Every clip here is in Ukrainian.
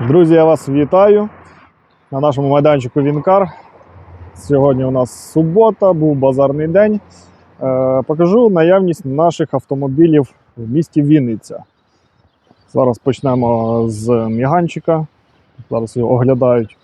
Друзі, я вас вітаю на нашому майданчику Вінкар. Сьогодні у нас субота, був базарний день. Е, покажу наявність наших автомобілів в місті Вінниця. Зараз почнемо з Міганчика. Зараз його оглядають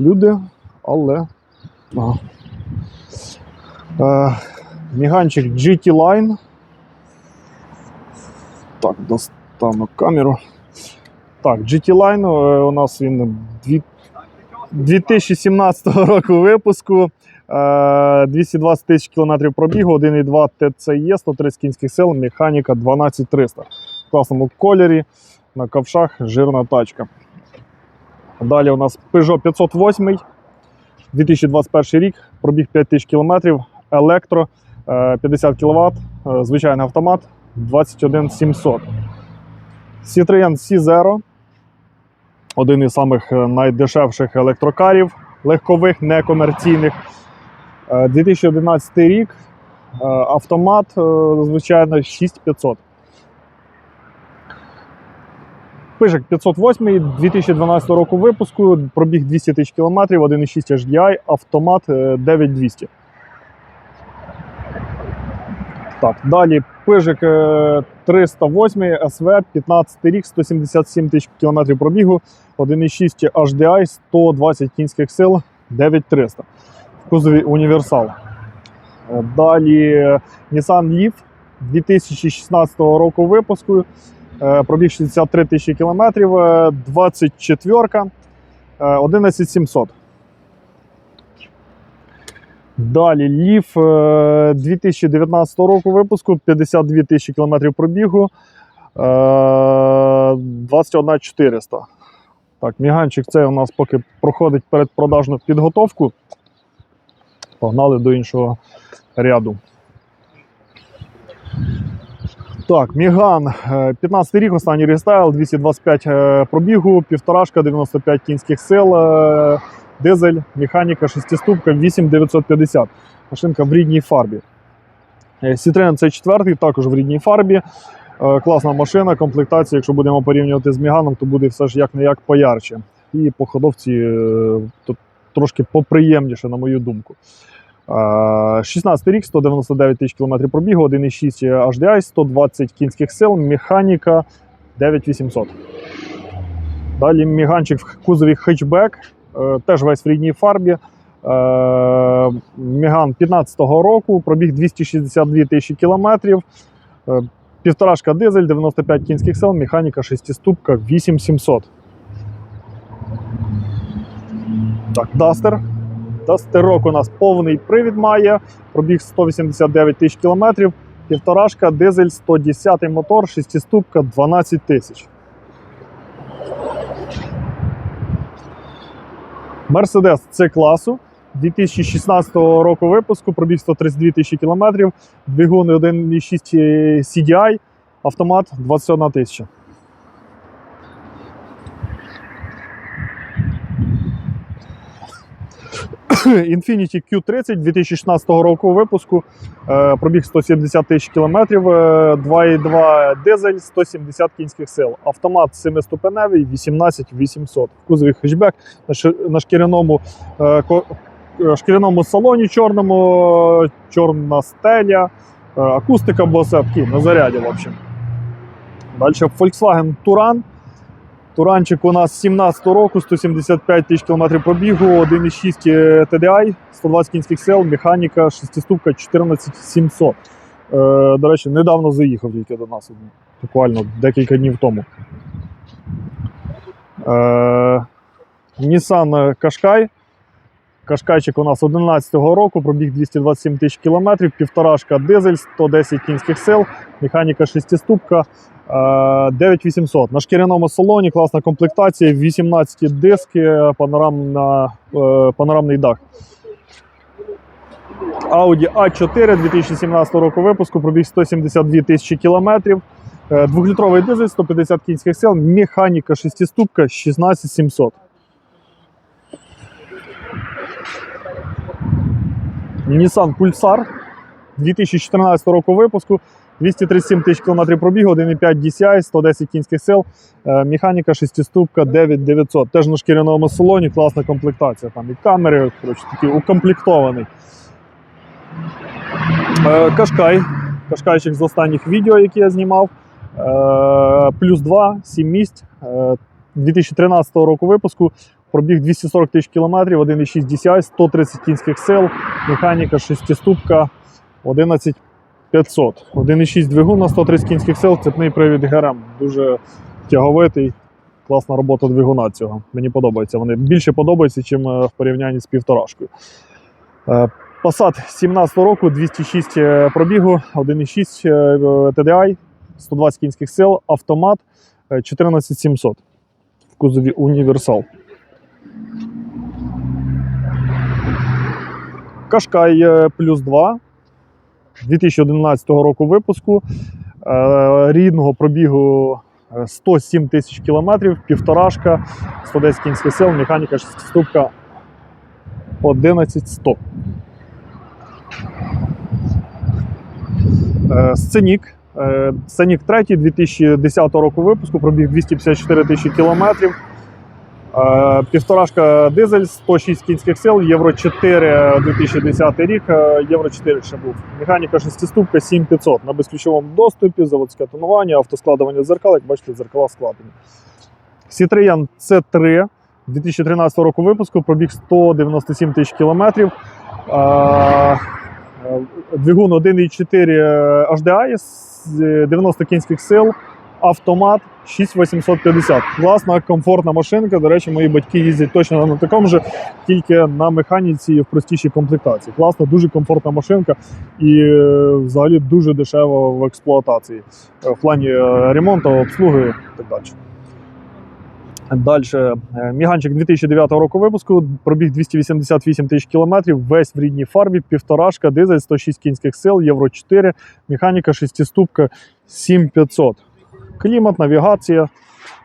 люди, але. Е, Міганчик GT Line. Так, достану камеру. Так, GT Line е, у нас він дві- 2017 року випуску. е, 220 тисяч кілометрів пробігу, 1,2 TCE, 130 кінських сил, механіка 12300. В класному кольорі, на ковшах, жирна тачка. Далі у нас Peugeot 508, 2021 рік, пробіг 5000 кілометрів, електро, е, 50 кВт, е, звичайний автомат 21700. Citroen C0, один із самих е, найдешевших електрокарів, легкових, некомерційних. Е, 2011 рік, е, автомат, е, звичайно, 6500. Пижик 508 2012 року випуску, пробіг 200 тисяч кілометрів, 1,6 HDI, автомат е, 9200. Так, далі Пижик е, 308 СВ, 15 рік, 177 тисяч кілометрів пробігу, 1,6 HDI, 120 кінських сил, 9300. В кузові універсал. Е, Далі е, Nissan Leaf 2016 року випуску. е, Пробіг 63 тисячі кілометрів, е, 24, е, 11700. Далі Ліф е, 2019 року випуску, 52 тисячі кілометрів пробігу, е, 21 400. Так, міганчик цей у нас поки проходить передпродажну підготовку. Погнали до іншого ряду. Так, Міган, е, 15 рік, останній рестайл, 225 е, пробігу, півторашка, 95 кінських сил, е, дизель, механіка, шестиступка, 8950. Машинка в рідній фарбі. Е, Citroen C4 також в рідній фарбі. Е, Класна машина, комплектація, якщо будемо порівнювати з Міганом, то буде все ж як не як поярче. І по ходовці е, трошки поприємніше, на мою думку. Е, 16 рік, 199 тисяч кілометрів пробігу, 1,6 HDI, 120 кінських сил, механіка 9800. Далі міганчик в кузові хетчбек, теж весь в рідній фарбі. Е, Міган 15-го року, пробіг 262 тисячі кілометрів. Е, Півторашка дизель, 95 кінських сил, механіка шестиступка 8700. Так, Дастер. Дастерок у нас повний привід має, пробіг 189 тисяч кілометрів. Півторашка, дизель, 110 мотор, шестиступка 12 тисяч. Мерседес c класу. 2016 року випуску, пробіг 132 тисячі кілометрів, двигун 1,6 CDI, автомат 21 тисяча. Infiniti Q30 2016 року випуску, е, пробіг 170 тисяч кілометрів, е, 2,2 дизель, 170 кінських сил. Автомат 7-ступеневий, 18800. В кузові хетчбек на шкіряному, е, е, шкіряному салоні чорному, е, чорна стеля, е, акустика Bose, на заряді, в общем. Далі Volkswagen Touran. Туранчик у нас 17 року, 175 тисяч кілометрів пробігу, 1,6 TDI, 120 кінських сил, механіка, шестиступка 14700. Е, до речі, недавно заїхав тільки до нас, буквально декілька днів тому. Е, Nissan Qashqai. Кашкайчик у нас 11-го року, пробіг 227 тисяч кілометрів, півторашка дизель, 110 кінських сил, механіка шестиступка, е, 9800. На шкіряному салоні класна комплектація, 18 диски, панорамна, е, панорамний дах. Audi A4 2017 року випуску, пробіг 172 тисячі кілометрів. Е, Двохлітровий дизель, 150 кінських сил, механіка шестиступка 16700. Nissan Pulsar 2014 року випуску. 237 тисяч кілометрів пробігу, 1,5 DCI, 110 кінських сил, е, механіка шестиступка 9900. Теж на шкіряному салоні, класна комплектація. Там і камери, коротше, такий укомплектований. Е, Кашкай. Кашкайчик з останніх відео, які я знімав. Е, Плюс 2, 7 місць. Е, 2013 року випуску. Пробіг 240 тисяч кілометрів, 1,6 DCI, 130 кінських сил, механіка шестиступка 11500. 1,6 двигун на 130 кінських сил, цепний привід ГРМ. Дуже тяговитий, класна робота двигуна цього. Мені подобається. Вони більше подобаються, ніж в порівнянні з півторашкою. Е, Passat 17 року, 206 е, пробігу, 1,6 е, TDI, 120 кінських сил, автомат е, 14700 в кузові універсал. Кашкай е, плюс 2 2011 року випуску. е, Рідного пробігу е, 107 тисяч кілометрів, півторашка, 110 кінських сил, механіка шестиступка 11100. Е, Сценік. Е, Сценік 3 2010 року випуску, пробіг 254 тисячі кілометрів. Е, Півторашка дизель, 106 кінських сил, Євро 4 2010 рік, е, Євро 4 ще був. Механіка шестиступка 7500 на безключовому доступі, заводське тонування, автоскладування дзеркал, як бачите, дзеркала складені. Citroen C3 2013 року випуску, пробіг 197 тисяч кілометрів. Е, е, Двигун 1,4 HDI з е, 90 кінських сил, автомат 6850. Класна, комфортна машинка. До речі, мої батьки їздять точно на такому же, тільки на механіці і в простішій комплектації. Класна, дуже комфортна машинка і е, взагалі дуже дешева в експлуатації е, в плані е, ремонту, обслуги і так далі. Далі. Міганчик 2009 року випуску, пробіг 288 тисяч кілометрів, весь в рідній фарбі, півторашка, дизель, 106 кінських сил, Євро 4, механіка шестиступка 7500. Клімат, навігація,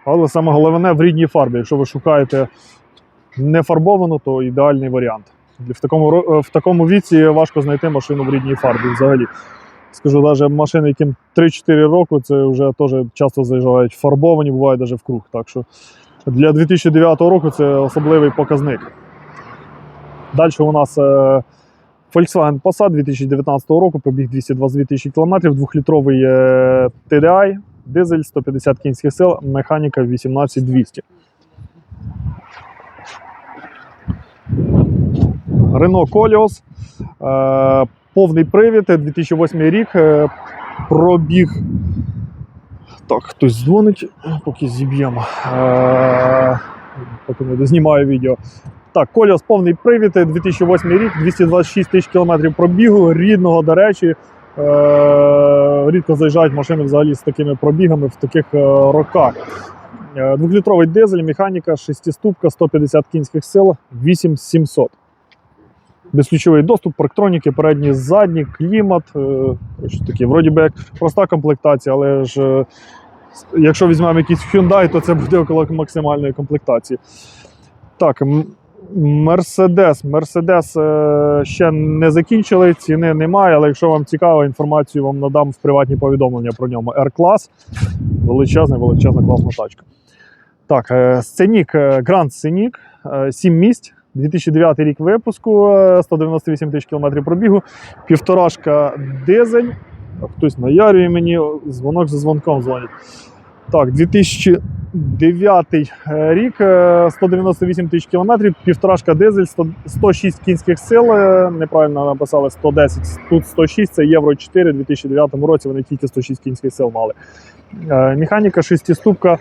але саме головне в рідній фарбі. Якщо ви шукаєте не фарбовану, то ідеальний варіант. В такому, в такому віці важко знайти машину в рідній фарбі взагалі. Скажу, навіть машини, яким 3-4 роки, це вже теж часто заїжджають фарбовані, бувають навіть в круг. Так що для 2009 року це особливий показник. Далі у нас е, Volkswagen Passat 2019 року, пробіг 222 тисячі кілометрів, двохлітровий е, TDI, дизель 150 кінських сил, механіка 18200. Renault Koleos, е, повний привід, 2008 рік, е, пробіг. Так, хтось дзвонить, поки зіб'ємо. Е, поки не дознімаю відео. Так, Коліос повний привід, 2008 рік, 226 тисяч кілометрів пробігу, рідного, до речі. Е, рідко заїжджають машини взагалі з такими пробігами в таких е, роках. Е, Двохлітровий дизель, механіка, шестиступка, 150 кінських сил, 8700. Безключовий доступ, парктроніки, передні, задні, клімат. такі, вроді би як проста комплектація, але ж якщо візьмемо якийсь Hyundai, то це буде около максимальної комплектації. Так, Мерседес. Мерседес е, ще не закінчили, ціни немає, але якщо вам цікаво, інформацію вам надам в приватні повідомлення про ньому. r клас величезна, величезна класна тачка. Так, сценік, Гранд Сценік, 7 місць, 2009 рік випуску, е, 198 тисяч кілометрів пробігу, півторашка дизель. Хтось наярює мені, дзвонок за дзвонком дзвонить. Так, 2000. Дев'ятий е, рік, е, 198 тисяч кілометрів, півторашка дизель, 106 кінських сил. Е, неправильно написали 110, тут 106, це євро 4 у 2009 році. Вони тільки 106 кінських сил мали. Механіка 6-ступка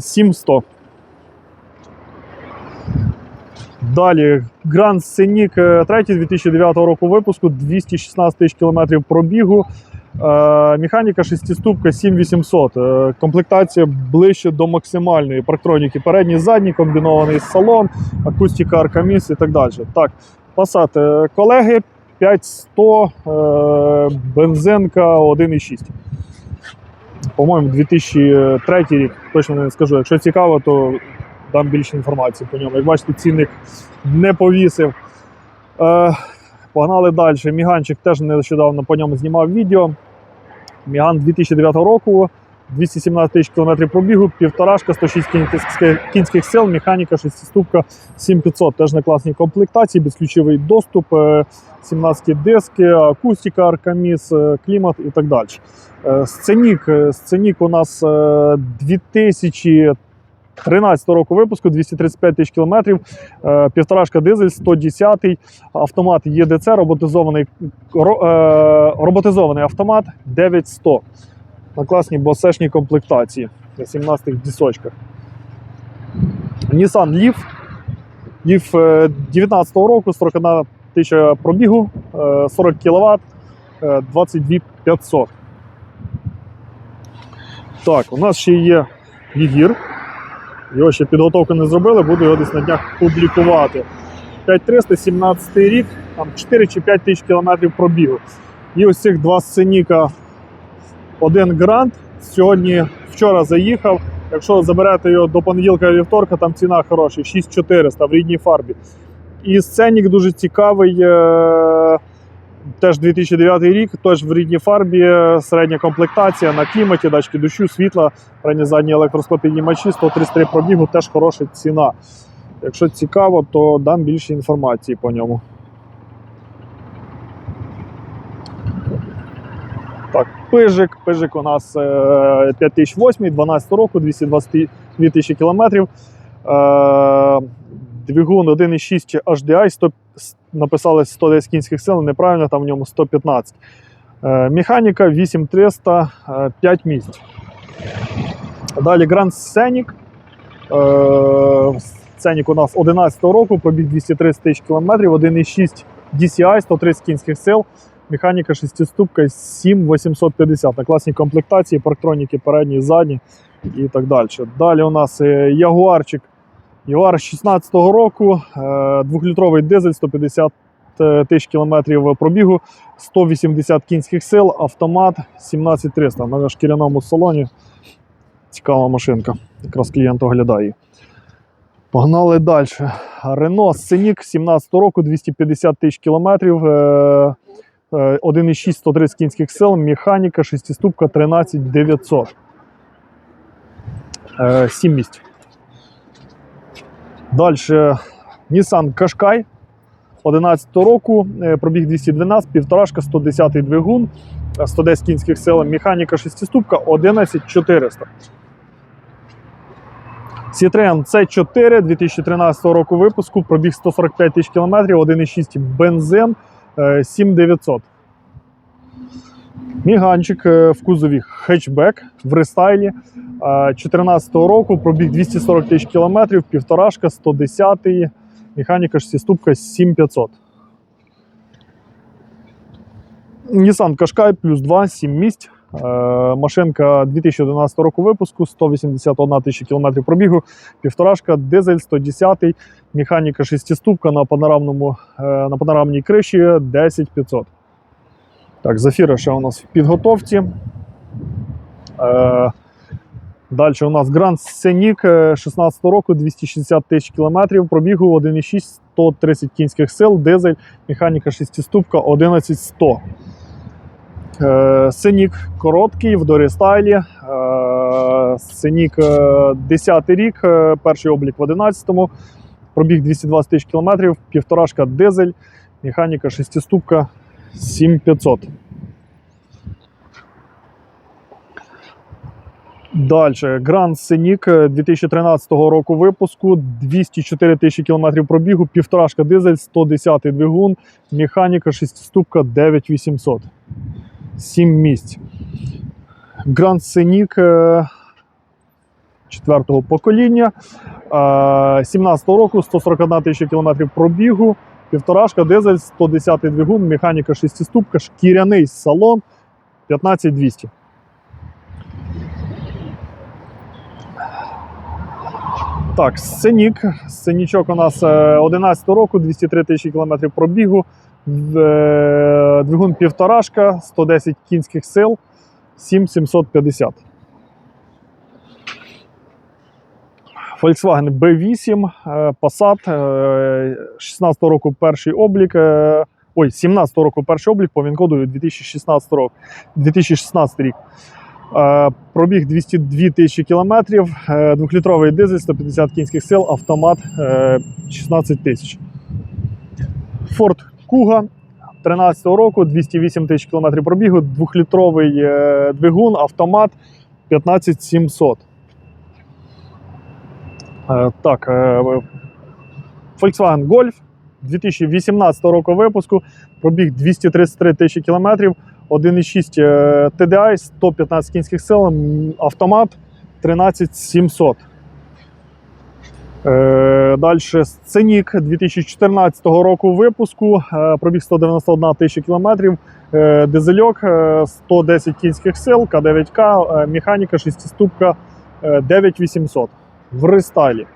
700. Далі Гранд Сенік 3 2009 року випуску, 216 тисяч кілометрів пробігу. Е, Механіка шестиступка 7800. Е, Комплектація ближче до максимальної. Парктроніки передні, задні, комбінований салон, акустика, аркаміс і так далі. Так, Passat е, колеги 5100, е, бензинка 1,6. По-моєму, 2003 рік, точно не скажу. Якщо цікаво, то дам більше інформації по ньому. Як бачите, цінник не повісив. Погнали далі. Міганчик теж нещодавно по ньому знімав відео. Міган 2009 року, 217 тисяч кілометрів пробігу, півторашка, 106 кінських сил, механіка, 6-ступка 7500. Теж на класній комплектації, безключовий доступ, е, 17 диски, акустика, аркаміс, е, клімат і так далі. Е, сценік, Сценік у нас 2000. 13 року випуску 235 тисяч кілометрів, е, півторашка дизель, 110-й автомат ЄДЦ, роботизований е, роботизований автомат 9100 на класній босешній комплектації на 17-х дісочках. Nissan Leaf. Leaf е, 19-го року 41 тисяча пробігу, 40 кВт, 22 500. Так, у нас ще є Єгір. Його ще підготовку не зробили, буду його десь на днях публікувати. 5300, 17 рік, там 4 чи 5 тисяч кілометрів пробігу. І ось цих два сценіка один грант. Сьогодні, вчора заїхав. Якщо заберете його до понеділка вівторка, там ціна хороша, 6400 в рідній фарбі. І сценік дуже цікавий. Е, Теж 2009 рік, теж в рідній фарбі, е, середня комплектація на кліматі, датчики дощу, світла, передні задні електросклопіднімачі, 133 пробігу, теж хороша ціна. Якщо цікаво, то дам більше інформації по ньому. Так, пижик. Пижик у нас е, 5008, 12 року, 222 тисячі кілометрів. Е, Двигун 1,6 HDI, 100, с- написали 110 кінських сил, неправильно, там в ньому 115. Е, Механіка 8300, е, 5 місць. Далі Grand Scenic. Е, Scenic у нас 11 року, пробіг 230 тисяч кілометрів, 1,6 DCI, 130 кінських сил. Механіка шестиступка 7850 на класній комплектації, парктроніки передні, задні і так далі. Далі у нас е, Ягуарчик. Ягуар 16-го року, е, 2-літровий дизель, 150 тисяч кілометрів пробігу, 180 кінських сил, автомат 17300 на шкіряному салоні. Цікава машинка. Якраз клієнт оглядає. Погнали далі. Renault Scenic 17 року, 250 тисяч кілометрів. е, е, 1,6 130 кінських сил, механіка, шестиступка 13900. 7 місць. Далі Nissan Qashqai 11 року, е, пробіг 212, півторашка, 110-й двигун, е, 110 кінських сил, механіка шестиступка 11400. Citroen C4 2013 року випуску, пробіг 145 тисяч кілометрів, 1,6 бензин, е, 7900. Міганчик е, в кузові хетчбек в рестайлі. 2014 року пробіг 240 тисяч кілометрів, півторашка, 110 механіка шестиступка 7500. Nissan Qashqai плюс 2, 7 місць. Е, Машинка 2011 року випуску, 181 тисяча кілометрів пробігу, півторашка, дизель 110, механіка шестиступка на, панорамному, е, на панорамній криші 10500. Так, Зафіра ще у нас в підготовці. Далі у нас Grand е, 16 року, 260 тисяч кілометрів, пробігу 1,6, 130 кінських сил, дизель, механіка шестиступка 11100. Е, Scenic короткий в дорестайлі. Е, е, 10 рік, перший облік в 11-му, пробіг 220 тисяч кілометрів, півторашка дизель, механіка шестиступка 7500. Далі Grand Scenic 2013 року випуску, 204 тисячі кілометрів пробігу, півторашка дизель, 110 двигун, механіка шестиступка 9800. 7 місць. Grand Scenic е, четвертого покоління. е, 17 року, 141 тисяча кілометрів пробігу, півторашка дизель, 110 двигун, механіка шестиступка, шкіряний салон 15200. Так, сценік. Сценічок у нас е, 11 року, 203 тисячі кілометрів пробігу, е, двигун півторашка, 110 кінських сил, 7750. Volkswagen B8, е, Passat, е, 16 року перший облік, е, ой, 17 року перший облік по ВІН-коду 2016 рок, 2016 рік. Е, Пробіг 202 тисячі кілометрів, е, двохлітровий дизель, 150 кінських сил, автомат е, 16 тисяч. Ford Kuga 13 року, 208 тисяч кілометрів пробігу, двохлітровий е, двигун, автомат 15700. Е, Так, е, Volkswagen Golf 2018 року випуску, пробіг 233 тисячі кілометрів, 1,6 е, TDI, 115 кінських сил, автомат 13700. Е, Далі Сценік 2014 року випуску, е, пробіг 191 тисяча кілометрів, е, дизельок, е, 110 кінських сил, К9К, е, механіка, шестиступка е, 9800 в рестайлі.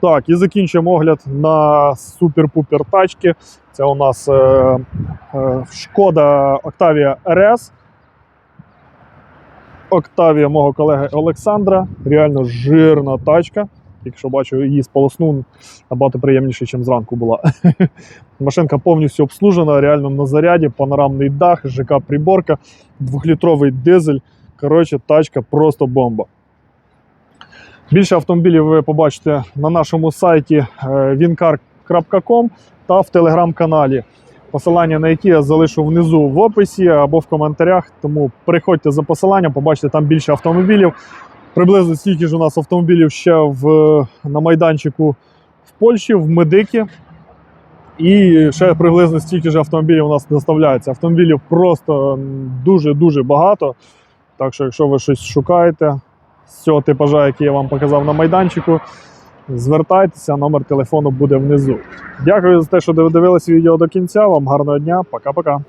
Так, і закінчуємо огляд на супер-пупер тачки. Це у нас е, е, Шкода Octavia RS. Octavia мого колеги Олександра. Реально жирна тачка. Якщо бачу, її сполоснув набагато приємніше, ніж зранку була. Машинка повністю обслужена, реально на заряді, панорамний дах, ЖК-приборка, двохлітровий дизель. Коротше, тачка просто бомба. Більше автомобілів ви побачите на нашому сайті е, wincar.com та в телеграм-каналі. Посилання на які я залишу внизу в описі або в коментарях. Тому переходьте за посиланням, побачите там більше автомобілів. Приблизно стільки ж у нас автомобілів ще в, на майданчику в Польщі, в Медикі. І ще приблизно стільки ж автомобілів у нас доставляється. Автомобілів просто дуже-дуже багато. Так що, якщо ви щось шукаєте з цього типажа, який я вам показав на майданчику, звертайтеся, номер телефону буде внизу. Дякую за те, що дивились відео до кінця. Вам гарного дня, пока-пока.